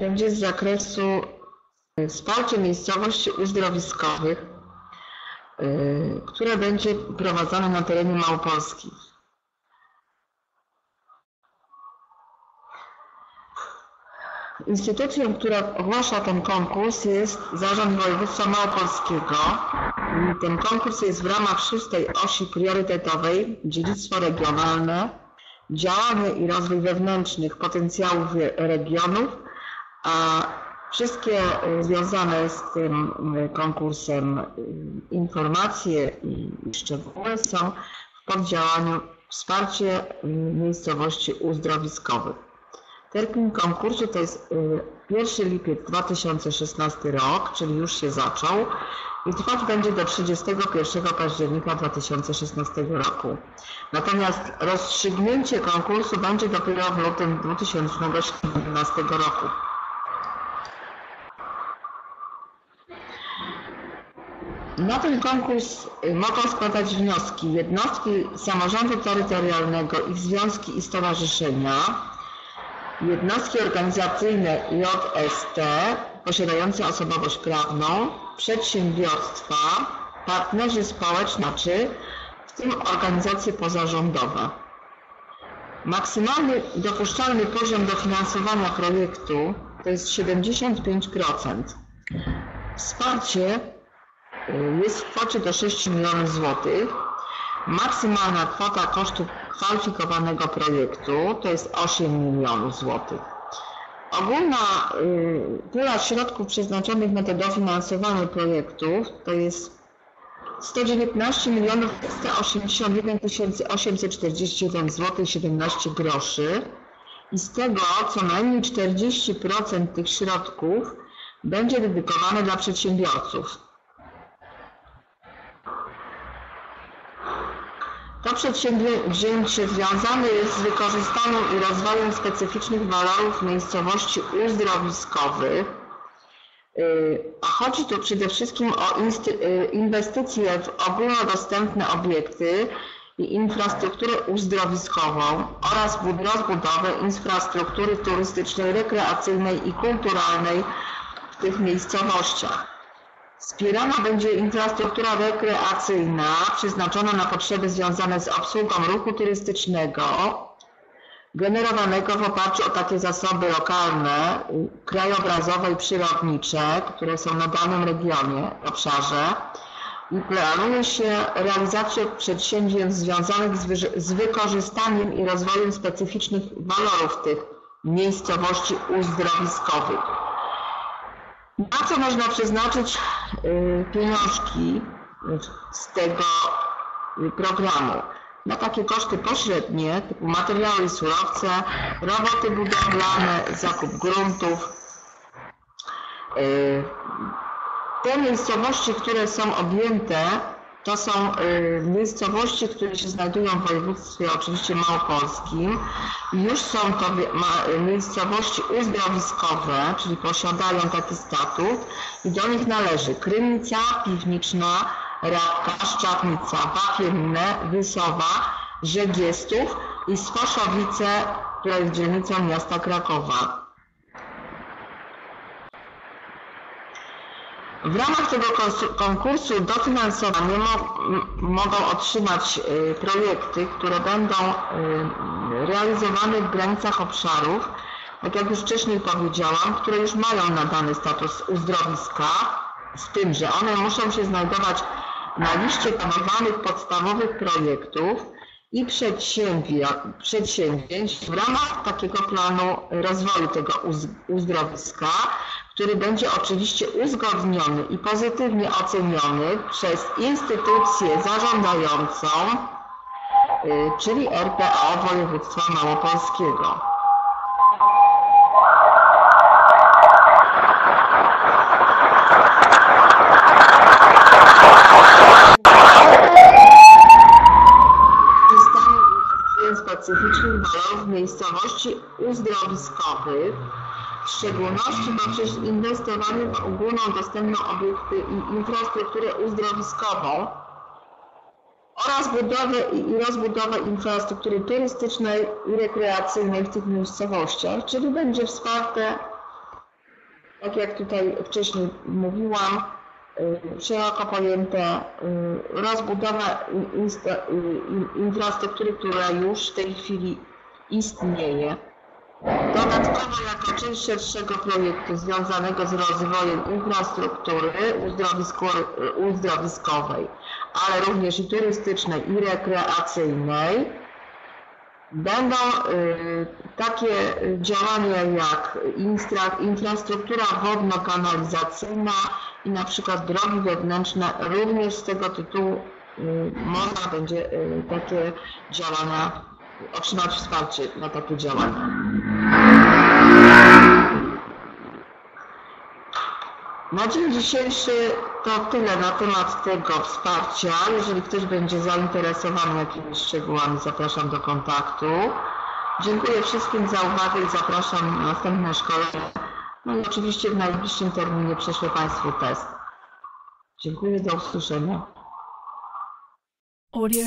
będzie z zakresu y, wsparcia miejscowości uzdrowiskowych, y, które będzie prowadzone na terenie Małopolski. Instytucją, która ogłasza ten konkurs jest Zarząd Województwa Małopolskiego. Ten konkurs jest w ramach szóstej osi priorytetowej Dziedzictwo regionalne, działanie i rozwój wewnętrznych potencjałów regionów, a wszystkie y, związane z tym y, konkursem y, informacje i szczegóły są w poddziałaniu wsparcie miejscowości uzdrowiskowych. Termin konkursu to jest y, 1 lipiec 2016 rok, czyli już się zaczął trwać będzie do 31 października 2016 roku. Natomiast rozstrzygnięcie konkursu będzie dopiero w lutym 2017 roku. Na ten konkurs y, mogą składać wnioski jednostki samorządu terytorialnego, ich związki i stowarzyszenia, jednostki organizacyjne JST posiadające osobowość prawną, przedsiębiorstwa, partnerzy społeczni, czy w tym organizacje pozarządowe. Maksymalny dopuszczalny poziom dofinansowania projektu to jest 75%. Wsparcie y, jest w kwocie do 6 milionów złotych. Maksymalna kwota kosztów kwalifikowanego projektu to jest 8 milionów złotych. Ogólna y, pula środków przeznaczonych na to dofinansowanie projektów to jest 119 milionów 181 841 zł 17 groszy i z tego co najmniej 40% tych środków będzie dedykowane dla przedsiębiorców. To przedsięwzięcie związane jest z wykorzystaniem i rozwojem specyficznych walorów miejscowości uzdrowiskowych, Yy, a chodzi tu przede wszystkim o yy, inwestycje w ogólnodostępne obiekty i infrastrukturę uzdrowiskową oraz bud- rozbudowę infrastruktury turystycznej, rekreacyjnej i kulturalnej w tych miejscowościach. Wspierana będzie infrastruktura rekreacyjna przeznaczona na potrzeby związane z obsługą ruchu turystycznego, generowanego w oparciu o takie zasoby lokalne, krajobrazowe i przyrodnicze, które są na danym regionie, obszarze. I planuje się realizację przedsięwzięć związanych z, z wykorzystaniem i rozwojem specyficznych walorów tych miejscowości uzdrowiskowych. Na co można przeznaczyć y, pieniążki y, z tego y, programu? Na takie koszty pośrednie, typu materiały i surowce, roboty budowlane, zakup gruntów. Te miejscowości, które są objęte, to są y, miejscowości, które się znajdują w województwie oczywiście małopolskim. Już są to miejscowości uzdrowiskowe, czyli posiadają taki statut i do nich należy Krynica, Piwniczna, Rabka, Szczapnica, Wapienne, Wysowa, Żegiestów i Sposzowice, która jest dzielnicą miasta Krakowa. W ramach tego konkursu dofinansowanie mogą otrzymać y, projekty, które będą y, realizowane w granicach obszarów, tak jak już wcześniej powiedziałam, które już mają nadany status uzdrowiska, z tym, że one muszą się znajdować na liście planowanych podstawowych projektów i przedsięwzięć w ramach takiego planu rozwoju tego uz- uzdrowiska, który będzie oczywiście uzgodniony i pozytywnie oceniony przez instytucję zarządzającą, y, czyli RPO województwa małopolskiego. Specyficznych walorów miejscowości uzdrowiskowych, w szczególności poprzez inwestowanie w ogólną dostępną infrastrukturę uzdrowiskową oraz budowę i rozbudowę infrastruktury turystycznej i rekreacyjnej w tych miejscowościach, czyli będzie wsparte tak jak tutaj wcześniej mówiłam, y, szeroko pojęte y, rozbudowa infrastruktury, która już w tej chwili istnieje. Dodatkowo jako część szerszego projektu związanego z rozwojem infrastruktury uzdrowisko- uzdrowiskowej, ale również i turystycznej i rekreacyjnej, Będą y, takie działania jak infrastruktura wodno-kanalizacyjna i na przykład drogi wewnętrzne. Również z tego tytułu y, można będzie takie działania, otrzymać wsparcie na takie działania. Na dzień dzisiejszy to tyle na temat tego wsparcia. Jeżeli ktoś będzie zainteresowany jakimiś szczegółami, zapraszam do kontaktu. Dziękuję wszystkim za uwagę i zapraszam na następne szkolenie. No i oczywiście w najbliższym terminie prześlę Państwu test. Dziękuję, do usłyszenia. Audio.